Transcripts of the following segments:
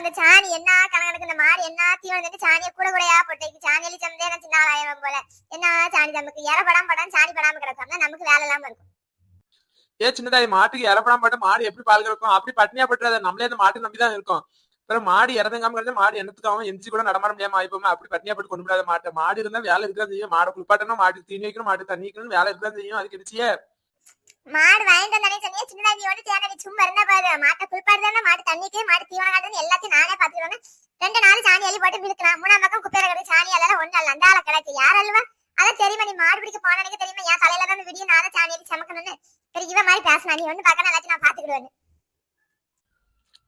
அந்த சாணி என்ன கணக்கு இந்த மாடு எல்லாத்தையும் வந்துட்டு தந்து சாணியை கூட கூடையா போட்டு சாணியில சந்தே நான் சின்ன ஆளாயிரம் போல. என்ன சாணி நமக்கு இறப்படாம படம் சாணி படாம கிடக்கும். நமக்கு வேலை இல்லாம இருக்கும். ஏ சின்னதாய் மாட்டுக்கு இறப்படாம பட்டு மாடு எப்படி பால் கிடக்கும் அப்படி பட்னியா பட்டுறாத. நம்மளே அந்த மாட்டு நம்பி தான் இருக்கோம். அப்புறம் மாடு இறந்தங்காம கிடந்து மாடு என்னத்துக்காகவும் எந்திரிச்சு கூட நடமாட முடியாம ஆயிப்போமே. அப்படி பட்னியா பட்டு கொண்டு விடாத மாட்டை. மாடு இருந்தா வேலை இருக்கதான் செய்யும். மாடை குளிப்பாட்டணும் மாட்டு தீனி வைக்கணும் மாட்டு தண்ணி வைக்கணும் வேலை இருக்கதான் செய்யும். அதுக்கு இடிச்சியே மாடு வாங்கிட்டு வந்தானே சொன்னீங்க சின்ன நீ ஒன்று தேவை சும்மா இருந்தா பாரு மாட்டை குளிப்பாடு தானே மாடு தண்ணிக்கு மாடு தீவனம் காட்டுன்னு எல்லாத்தையும் நானே பாத்துக்கிறேன் ரெண்டு நாள் சாணி அள்ளி போட்டு விழுக்கலாம் மூணாம் பக்கம் குப்பையில கிடக்கு சாணி எல்லாம் ஒண்ணு அல்ல அந்த ஆளை கிடக்கு. யார் அல்வா அதான் தெரியுமா நீ மாடு பிடிக்க போன தெரியுமா? என் தலையில தான் விடியும் நானும் சாணி அள்ளி சமக்கணும்னு. பெரிய இவன் மாதிரி பேசினா நீ ஒண்ணு பார்க்கணும் எல்லாத்தையும் நான் பாத்துக்கிடுவேன்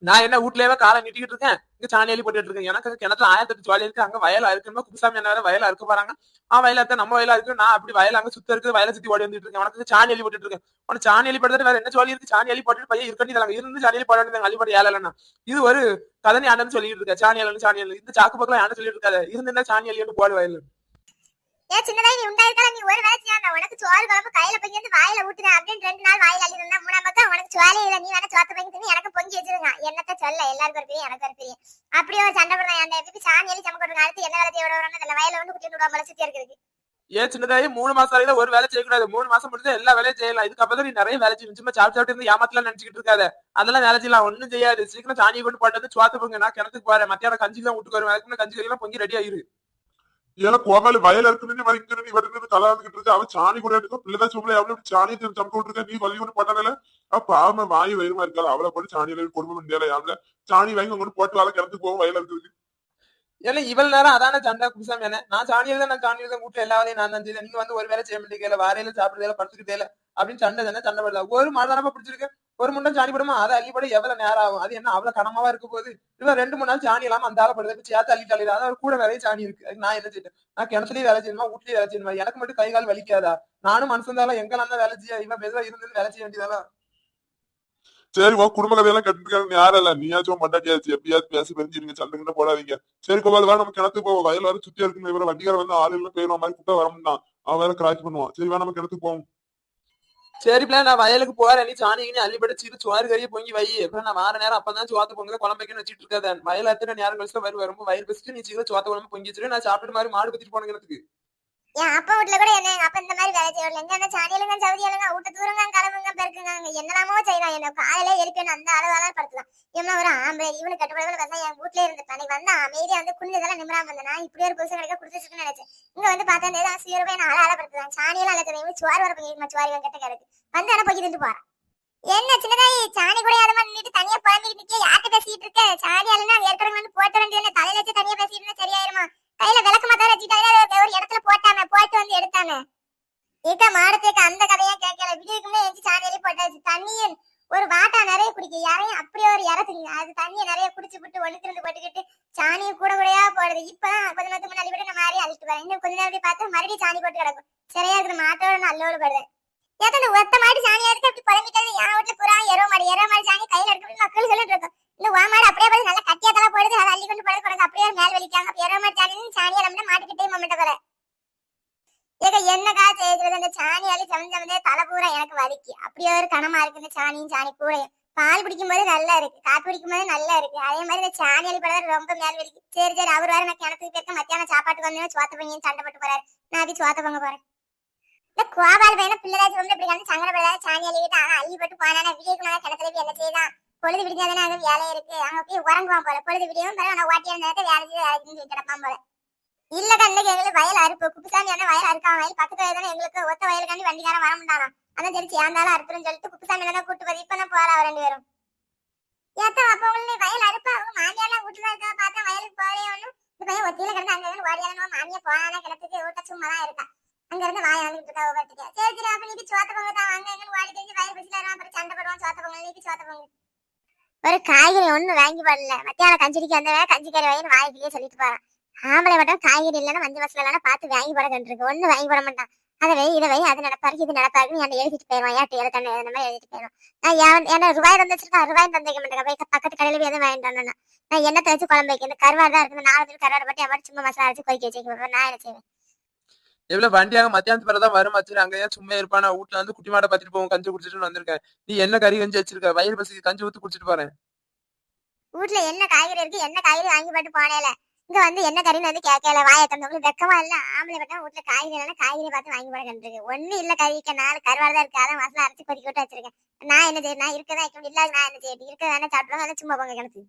நான் என்ன வீட்லயே காலை நீட்டிக்கிட்டு இருக்கேன்? இங்க சாணி அள்ளி போட்டுட்டு இருக்கேன். எனக்கு கிணத்துல ஆயிரத்தி எட்டு ஜாலி இருக்கு. அங்க வயலா இருக்குமா குப்புசாமி என்ன வேற வயலா இருக்க போறாங்க. ஆ வயலா இருக்க? நம்ம வயலா இருக்கு? நான் அப்படி வயல அங்க சுத்த இருக்கு வயலை சுத்தி ஓடி வந்துட்டு இருக்கேன். உனக்கு சாணி அள்ளி போட்டுட்டு இருக்கேன். உனக்கு சாணி அள்ளி வேற என்ன ஜாலி இருக்கு? சாணி அள்ளி போட்டுட்டு பையன் இருக்கணும் தராங்க இருந்து சாணி அள்ளி போட வேண்டியது அள்ளி ஏழலன்னா இது ஒரு கதனி ஆண்டன்னு சொல்லிட்டு இருக்க சாணி அள்ளு சாணி இந்த சாக்கு பக்கம் ஆண்டு சொல்லிட்டு இருக்காது. இருந்து சாணி அள்ளி போடு வயல் ஏன் சின்னதாய் நீ உண்டாயிருக்கலாம் நீ ஒரு வேலை செய்யாம உனக்கு சோறு குழம்பு கையில பொங்கி வந்து வாயில ஊட்டுறேன் அப்படின்னு ரெண்டு நாள் வாயில அள்ளி இருந்தா மூணாம் பக்கம் உனக்கு சோலே இல்ல நீ வேணா சோத்த பொங்கி தின்னு எனக்கு பொங்கி வச்சிருங்க. என்னத்த சொல்ல எல்லாருக்கும் ஒரு பெரிய எனக்கு ஒரு பெரிய அப்படியே ஒரு சண்டை போடுறேன் அந்த எப்படி சாணி அள்ளி சமக்க விடுங்க அடுத்து என்ன வேலை செய்ய விட அந்த வயல வந்து குட்டி விடுவாங்க சுத்தி இருக்குது ஏன் சின்னதாயி மூணு மாசம் வரையில ஒரு வேலை செய்யக்கூடாது. மூணு மாசம் முடிஞ்சா எல்லா வேலையும் செய்யலாம். இதுக்கப்புறம் தான் நீ நிறைய வேலை செய்யணும். சும்மா சாப்பிட்டு சாப்பிட்டு இருந்து ஏமாத்தலாம் நினைச்சுக்கிட்டு இருக்காத. அதெல்லாம் வேலை செய்யலாம். ஒண்ணும் செய்யாது. சீக்கிரம் சாணியை கொண்டு போட்டு வந்து சுவாத்து போங்க நான் கிணத்துக்கு போறேன். மத்தியானம் கஞ்சி தான் விட்டு வருவேன். அதுக்கு கஞ்சி கறியெல்லாம் பொங்கி ரெடி ஆயிரு. ஏன்னா கோபாலு வயல் இருக்குன்னு வர இங்க நீ இவருக்கு கலாந்துகிட்டு இருக்கு அவன் சாணி கூட இருக்கும் பிள்ளைதான் சும்மா அவ்வளவு சாணி சமைக்க விட்டுருக்க நீ வலி ஒண்ணு பண்ணல அப்ப பாவம் வாயு வயிறுமா இருக்காது அவளை போட்டு சாணியில குடும்பம் முடியல யாருல சாணி வாங்கி கொண்டு போட்டு வேலை கிடந்து போகும் வயல் இருக்குது ஏன்னா இவ்வளவு நேரம் அதான சண்டை குசாமி என்ன நான் சாணியில தான் நான் சாணியில தான் வீட்டுல எல்லா வேலையும் நான் தான் செய்யல நீங்க வந்து ஒரு வேலை செய்ய மாட்டேங்கல வாரையில சாப்பிடுறதுல படுத்துக்கிட்டே இல்ல அப்படின்னு சண்டை தானே சண்டை படல ஒரு மாதானமா பிடிச்சிருக்கேன் ஒரு முண்டம் சாணி போடுமா? அதை அள்ளி போட எவ்வளவு நேரம் ஆகும்? அது என்ன அவ்வளவு கனமாவா இருக்க போகுது? இல்ல ரெண்டு மூணு நாள் சாணி இல்லாம அந்த ஆளை படுறது சேர்த்து அள்ளி அள்ளிடு அதாவது கூட நிறைய சாணி இருக்கு. அதுக்கு நான் என்ன செய்யணும்? நான் கிணத்துலயே வேலை செய்யணுமா? வீட்லயே வேலை செய்யணுமா? எனக்கு மட்டும் கை கால் வலிக்காதா? நானும் மனுஷன் தான் எங்க நான் வேலை செய்ய இவன் மெதுவா இருந்து வேலை செய்ய வேண்டியதால. சரி உன் குடும்ப கதையெல்லாம் கட்டுக்காங்க யாரும் இல்ல. நீயாச்சும் மண்டாட்டியாச்சு எப்படியாவது பேசி பெரிஞ்சிருங்க சண்டைகிட்ட போடாதீங்க. சரி கோபால் வா நம்ம கிணத்துக்கு போவோம். வயல் வர சுத்தி இருக்கு இவர வண்டிக்கார வந்து ஆளு எல்லாம் போயிடும் மாதிரி கூட்ட வரமுன்னா அவன் வேற கிராச் பண்ணுவான். சரி வா நம்ம கிணத்துக்கு போவோம். சரி பிள்ளை நான் வயலுக்கு போறேன். நீ சாணி கிணி அள்ளி பட்டு சீரு சோறு கறியை பொங்கி வை. அப்புறம் நான் வார நேரம் அப்பதான் சோத்த பொங்கல குழம்பு வைக்கணும் வச்சுட்டு இருக்காதன் வயல் அத்தனை நேரம் கழிச்சு வரும் வரும்போது வயல் பசிட்டு நீ சீக்கிரம் சோத்த குழம்பு பொங்கி வச்சிரு. நான் சாப்பிட்டு மாதிரி மாடு பத்திட்டு போன என் அப்பா வீட்டுல கூட என்ன எங்க அப்பா இந்த மாதிரி வேலை செய்யல எங்க என்ன சாணியிலுங்க சவுதியலுங்க வீட்டு தூரங்க கிளம்புங்க பெருக்குங்க என்னெல்லாமோ செய்யலாம். என்ன காலையில எழுப்பி அந்த அளவால படுத்தலாம். இவன் ஒரு ஆம்பளை இவனு கட்டுப்பாடு வந்தா என் வீட்டுல இருந்துட்டான் அன்னைக்கு வந்தா அமைதியா வந்து குனிஞ்சதெல்லாம் நிமிராம வந்தா இப்படி ஒரு புதுசு கிடைக்க கொடுத்துருக்குன்னு நினைச்சேன். இங்க வந்து பார்த்தா அந்த ஏதாவது சீரோ போய் நான் ஆளால படுத்துதான். சாணியெல்லாம் அழைச்சது இவன் சுவார் வர போய் சுவாரி இவன் கிட்ட கிடக்கு. வந்து ஆனா போய் திண்டு போறான்? என்ன சின்னதாயி சாணி கூட யாரும் நின்னுட்டு தனியா பழந்துக்கிட்டு யார்கிட்ட பேசிட்டு இருக்க? சாணி அழுனா ஏற்கனவே வந்து போட்ட வேண்டிய தலையில வச்சு தனியா பேசிட்டு இருந்தா சரியாயிருமா கையில விளக்கு மாத்தார வச்சுட்டு ஒரு இடத்துல போட்டாம போயிட்டு வந்து எடுத்தாம இத மாடத்துக்கு அந்த கதையா கேட்கல விடியுக்குமே எஞ்சி சாணியிலே போட்டாச்சு தண்ணியும் ஒரு வாட்டா நிறைய குடிக்க யாரையும் அப்படியே ஒரு இறத்துங்க அது தண்ணியை நிறைய குடிச்சு விட்டு ஒண்ணு திருந்து போட்டுக்கிட்டு சாணியை போடுது இப்பதான் கொஞ்ச நேரத்துக்கு முன்னாடி விட நான் மாறி அழிட்டு வரேன். இன்னும் கொஞ்ச நேரம் பார்த்தா மறுபடியும் சாணி போட்டு கிடக்கும். சரியா இருக்குது. மாட்டோட நல்லோடு படுது ஏதோ இந்த ஒத்த மாடி சாணி எடுத்து அப்படி புலம்பிட்டது? என் வீட்டுல புறா எரோ மாடி எரோ மாடி சாணி கையில எடுக்க மக்கள் சொல்லிட்டு இருக்கும் இந்த ஓ மாடு அப்படியே போய் நல்லா கட்டியா தலை போடுது அதை அள்ளி கொண்டு போடுறது கிடக்கு. அப்படியே மேல் வலிக்காங்க எரோ மாடி சாணி சாணியை நம்ம மாட்டுக்கிட்டே மம்மட்ட போல ஏக என்னக்கா செய்கிறது அந்த சாணி அள்ளி சமைச்சவந்தே தலை பூரா எனக்கு வலிக்கு அப்படியே ஒரு கனமா இருக்கு இந்த சாணியும் சாணி கூடையும் பால் குடிக்கும் போது நல்லா இருக்கு காப்பி குடிக்கும் போது நல்லா இருக்கு. அதே மாதிரி இந்த சாணி படம் ரொம்ப மேல் வலிக்கு சரி சரி அவர் வேற நான் கிணத்துக்கு போயிருக்க மத்தியானம் சாப்பாட்டுக்கு வந்து சோத்த பையன் சண்டை போட்டு போறாரு. நான் அது சோத்த பங்க போறேன். இந்த கோபால் பையனை பிள்ளைராஜ் ரொம்ப இப்படி வந்து சங்கடப்படாத சாணி அள்ளிக்கிட்டு ஆனா அள்ளி போட்டு போனானா விடியக்கு கிணத்துல போய் என்ன செய்யலாம் பொழுது விடிஞ்சாதானே அங்கே வேலை இருக்கு. அங்க போய் உறங்குவான் போல. பொழுது விடியும் பிறகு நான் ஓட்டியா இருந்தா வேலை செய்ய வேலை செஞ்சு கிடப்பான் போல. இல்ல கண்ணுக்கு எங்களுக்கு வயல் அறுப்பு. குப்புசாமி என்ன வயல் அறுக்கான் வயல் பக்கத்து வயல் தானே எங்களுக்கு. ஒத்த வயலுக்காண்டி வண்டிக்காரன் வர முடியானா அதான் சரி சேர்ந்தாலும் அறுத்துரும் சொல்லிட்டு குப்புசாமி தான் கூட்டு போது இப்ப தான் போறா ரெண்டு பேரும். ஏத்தா அப்ப உங்களுக்கு வயல் அறுப்பா? அவங்க மாமியாரெல்லாம் வீட்டுல இருக்கா பார்த்தா வயலுக்கு போறே ஒண்ணும் இந்த பையன் ஒத்தியில கிடந்து அங்க இருந்து ஓடியாலும் மாமியா போனானே கிடத்துக்கு ஊட்ட சும்மா தான் இருக்கா. அங்க இருந்து வாய் வந்துட்டு இருக்கா ஒவ்வொருத்துக்கு சரி சரி அப்ப நீக்கு சோத்த பொங்க தான் அங்க எங்க ஓடி தெரிஞ்சு வயல் பசில அப்புறம் சண்டை போடுவான் சோத்த பொங்கல் நீக்கு சோத்த பொங்கல். ஒரு காய்கறி ஒண்ணு வாங்கி போடல. மத்தியானம் கஞ்சிக்கு அந்த கஞ்சி கறி வாங்கி வாய்க்கிலேயே சொல்லிட்டு போறான். ஆம்பளை மட்டும் காய்கறி இல்லைன்னா மஞ்சள் மசாலா இல்லைன்னா பார்த்து வாங்கி போட கண்டிருக்கு ஒண்ணு வாங்கி போட மாட்டான். அதை வை இதை வை அது நடப்பாரு இது நடப்பாரு என்ன எழுதிட்டு போயிடுவான். ஏட்டு எழுத்தானே அந்த மாதிரி எழுதிட்டு போயிடுவான். நான் ஏன் என்ன ரூபாய் தந்து வச்சிருக்கா ரூபாய் தந்திக்க மாட்டேங்க போய் பக்கத்து கடையில போய் எதுவும் வாங்கிட்டு நான் என்ன வச்சு குழம்பு வைக்க இந்த கருவாடு தான் இருக்குது நாலு பேர் கருவாடு பட்டி அம்மா சும்மா மசாலா வச்சு கொதிக்க வச்சுக்க நான் என்ன செய்வேன்? எவ்வளவு வண்டியாக மத்தியானத்து பிறதான் வரும் வச்சு அங்கேயே சும்மா இருப்பான் நான் வீட்டுல வந்து குட்டி மாடை பத்திட்டு போவோம். கஞ்சி குடிச்சிட்டு வந்திருக்கேன். நீ என்ன கறி கஞ்சி வச்சிருக்க? வயிறு பசி கஞ்சி ஊத்தி குடிச்சிட்டு போறேன். வீட்ல என்ன காய்கறி இருக்கு? என்ன காய்கறி வாங்கி போட்டு போனேல? இங்க வந்து என்ன கறின்னு வந்து கேட்கல வாயை தந்தவங்களுக்கு வெக்கமா இல்ல ஆம்பளை பட்டா வீட்ல காய்கறி இல்லைன்னா காய்கறி பார்த்து வாங்கி போட கண்டிருக்கு ஒண்ணு இல்ல கறிக்க நாலு கருவாடு தான் இருக்கு. அதான் மசாலா அரைச்சு கொதிக்க விட்டு வச்சிருக்கேன். நான் என்ன செய்யணும் நான் இருக்கதான் வைக்க இல்ல நான் என்ன செய்யணும் வேணா சாப்பிடுவாங்க சும்மா போங்க கிணத்து.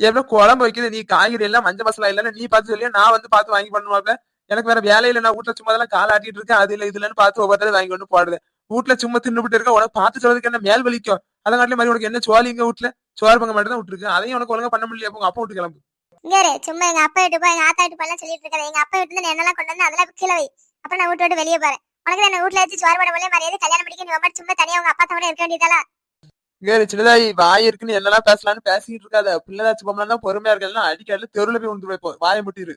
எவ்வளவு குழம்பு வைக்கிறது நீ காய்கறி எல்லாம் மஞ்சள் மசாலா இல்லைன்னு நீ பார்த்து சொல்லி நான் வந்து பார்த்து வாங்கி பண்ணுவாப்ல. எனக்கு வேற வேலை இல்லை நான் வீட்டுல சும்மா எல்லாம் கால் ஆட்டிட்டு இருக்கேன். அது இல்ல இதுலன்னு பார்த்து ஒவ்வொருத்தரும் வாங்கி கொண்டு போடுது வீட்டுல சும்மா தின்னுபிட்டு இருக்க உனக்கு பார்த்து சொல்றதுக்கு என்ன மேல் வலிக்கும்? அதங்காட்டில மாதிரி உனக்கு என்ன சோழி இங்க வீட்டுல சோறு பங்க மட்டும் தான் விட்டுருக்கு. அதையும் உனக்கு ஒழுங்கா பண்ண முடியல அப்போ அப்பா விட்டு கிளம்பு. இங்க சும்மா எங்க அப்பா வீட்டு போ எங்க ஆத்தா வீட்டு போலாம் சொல்லிட்டு இருக்காது எங்க அப்பா வீட்டுல என்னெல்லாம் கொண்டு வந்து அதெல்லாம் கீழே வை. அப்ப நான் வீட்டு விட்டு வெளியே போறேன். உனக்கு என்ன வீட்டுல வச்சு சோறு போட போல மரியாதை கல்யாணம் படிக்க நீ ரொம்ப சும்மா தனியா உங்க அப்பா தவிர இருக்க வேண்டியதால? இங்க சின்னதாய் வாய் இருக்குன்னு என்னெல்லாம் பேசலாம்னு பேசிட்டு இருக்காத. பிள்ளைதாச்சு பொம்பளை தான் பொறுமையா இருக்கலாம் அடிக்கடி தெருவுல போய் உண்டு வைப்போம் வாயை முட்டிரு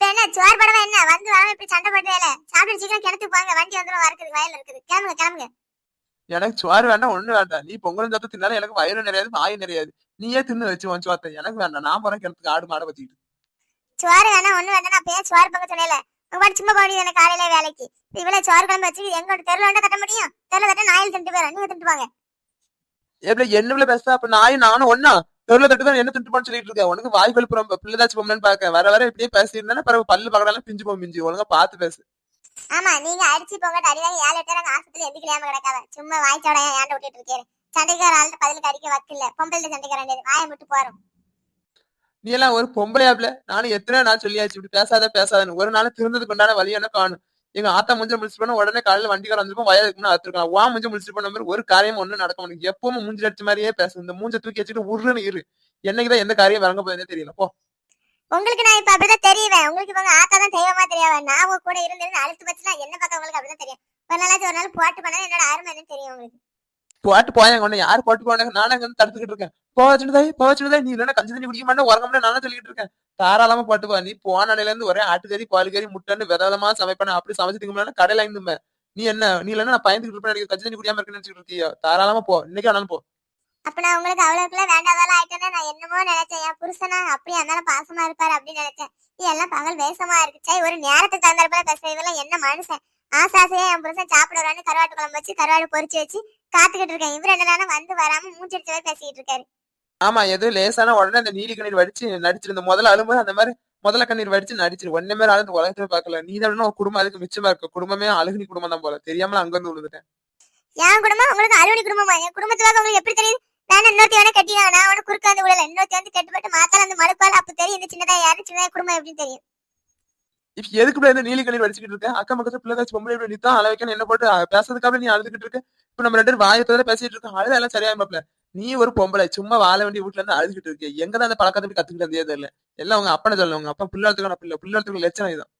என்ன சோறு போடவா என்ன? வந்து வராம இப்படி சண்டை போட்டு சாப்பிட்டு சீக்கிரம் கிணத்து போங்க. வண்டி வந்துடும் வரக்குது வயல்ல இருக்குது. கிளம்புங்க கிளம்புங்க. எனக்கு சோறு வேண்டாம் ஒண்ணு வேண்டாம். நீ பொங்கலும் சத்து தின்னாலும் எனக்கு வயிறு நிறையாது வாய் நிறையாது. நீயே தின்னு வச்சு வச்சு வார்த்தை எனக்கு வேண்டாம். நான் போறேன் கிணத்துக்கு ஆடு மாடை வச்சுக்கிட்டு. சோறு வேணா ஒண்ணு வேண்டாம். நான் அப்பயே சோறு பங்க சொன்னேல உங்க சும்மா போடி எனக்கு காலையில வேலைக்கு. இவ்வளவு சோறு குழம்பு வச்சு எங்க தெருல வேண்டாம் கட்ட முடியும்? தெருல தட்ட நாயில் தின்ட்டு போயிடும் நீங்க தின்ட்டு வாங்க எப்படி என்ன பேச அப்ப நாயும் நானும் ஒன்னா தெருல தட்டு தான் என்ன பண்ணு சொல்லிட்டு இருக்கேன் உனக்கு வாய் கொழுப்புறம் பிள்ளைதாச்சு பொம்பளைன்னு பாக்க வர வர இப்படியே பேசியிருந்தா பிறகு பல்லு பக்கடாலும் பிஞ்சு போகும் பிஞ்சு ஒழுங்கா பார்த்து பேசு. ஆமா நீங்க அடிச்சு போங்க. அடிவாங்க ஏழு எட்டு ஆஸ்பத்திரி எந்திக்கலையாம கிடக்காத சும்மா வாய்ச்சோட ஏன்ட விட்டுட்டு இருக்கேன் சண்டைக்கார ஆள்கிட்ட பதிலுக்கு அடிக்க வக்கில்ல பொம்பளை சண்டைக்கார வாயை விட்டு போறோம். நீ எல்லாம் ஒரு பொம்பளையாப்ல நானும் எத்தனை நாள் சொல்லியாச்சு. இப்படி பேசாத பேசாதன்னு. ஒரு நாள் திருந்ததுக்கு உண்டான வழி என்ன காணும்? எங்க ஆத்தா முஞ்ச முடிச்சு பண்ண உடனே காலையில வண்டிக்கார வந்துருப்போம் வயலுக்கு முன்னாடி அத்துருக்கான் வா முஞ்ச முடிச்சு பண்ண மாதிரி ஒரு காரியம் ஒண்ணு நடக்க முடியும் எப்பவும் மூஞ்சி அடிச்ச மாதிரியே பேசு. இந்த மூஞ்ச தூக்கி வச்சுட்டு உருன்னு இரு. என்னைக்குதான் எந்த காரியம் வழங்க போகுதுன்னே தெரியல. போ. உங்களுக்கு நான் இப்ப அப்படிதான் தெரியவேன் உங்களுக்கு இப்ப ஆத்தா தான் தெய்வமா தெரியாவ நான் கூட இருந்திருந்து அழுத்து வச்சுனா என்ன பக்கம் உங்களுக்கு அப்படிதான் தெரியும். ஒரு நாளாச்சும் ஒரு நாள் போட்டு பண்ணா என்னோட அருமை என்னன்னு தெரியும் உங்களுக்கு. போட்டு போயாங்க உடனே யார் போட்டு போனாங்க? நானே அங்க வந்து தடுத்துக்கிட்டு இருக்கேன். போவச்சுதாய் போவச்சுதாய் நீ இல்லைன்னா கஞ்சி தண்ணி குடிக்க மாட்டேன் உறங்க மாட்டேன் நானும் சொல்லிட்டு இருக்கேன். தாராளமா போட்டு போ. நீ போன அணையில இருந்து ஒரே ஆட்டுக்கறி பால் கறி முட்டைன்னு விதவிதமா சமைப்பேன். அப்படி சமைச்சு திங்க முடியாது கடையில இருந்துமே நீ என்ன நீ இல்லைன்னா நான் பயந்துக்கிட்டு இருப்பேன். கஞ்சி தண்ணி குடியாம இருக்குன்னு நினைச்சிட்டு இருக்கியோ? தாராளமா போ. இன்னைக்கு ஆனாலும் போ. அப்ப நான் உங்களுக்கு அவளப்புல வேண்டாம் வேலை ஆயிட்டேன்னா நான் என்னமோ நினைச்சேன். என் புருஷனா அப்படியே அதனால பாசமா இருப்பாரு அப்படின்னு நினைச்சேன். நீ எல்லாம் பகல் வேஷமா இருக்கு. சே ஒரு நேரத்துக்கு தகுந்த பேசுறதுல என்ன மனுஷன்? ஆசாசையா என் புருஷன் சாப்பிடுறான்னு கருவாட்டு குழம்பு வச்சு கருவாடு பொரிச்சு வச்சு காத்துக்கிட்டு இருக்கேன். இவர் என்ன நேரம் வந்து வராம மூச்சடிச்சு வரை பேசிட்டு இருக்காரு. ஆமா எது லேசான உடனே அந்த நீலி கண்ணீர் வடிச்சு நடிச்சிருந்த முதல்ல அழும்போது அந்த மாதிரி முதல்ல கண்ணீர் வடிச்சு நடிச்சிரு. ஒன்னே மாதிரி ஆளு இந்த உலகத்துல பாக்கல நீ தான் ஒரு குடும்பம் அதுக்கு மிச்சமா இருக்கு. குடும்பமே அழுகுனி குடும்பம் தான் போல. தெரியாமல அங்க வந்து விழுந்துட்டேன். என் குடும்பம் உங்களுக்கு அலுவலி குடும்பமா? என் குடும்பத்துல உங்களுக்கு எப்படி தெரியுது? நான் இன்னொருத்தி வேணா கட்டினா நான் ஒண்ணு குறுக்க வந்து விடல இன்னொருத்தி வந்து கெட்டுப்பட்டு மாத்தால அந்த மறுப்பால அப்ப தெரியும். இந்த சின்னதா யாரு சின்னதா குடும்பம் எப்படின்னு தெரியும். இப்ப எதுக்கு இப்படி இந்த நீலி கண்ணீர் வடிச்சுக்கிட்டு இருக்க? அக்கா பக்கத்துல பிள்ளை தாச்சு பொம்பளை இப்படி நித்தான் அழ வைக்கணும் என்ன போட்டு பேசுறதுக்காக நீ அழுதுகிட்டு இருக்க. இப்ப நம்ம ரெண்டு பேரும் வாயை பேசிட்டு இருக்கோம். அழுத எல்லாம் சரியா மாப்ள நீ ஒரு பொம்பளை சும்மா வாழ வேண்டிய வீட்டுல இருந்து அழுதுகிட்டு இருக்க எங்க தான் அந்த பழக்கத்தை போய் கத்துக்கிட்டு இருந்தே தெரியல. எல்லாம் உங்க அப்பனை சொல்லல உங்க அப்பா பிள்ளை பிள்ளை பிள்ளை லட்சணம் இதான்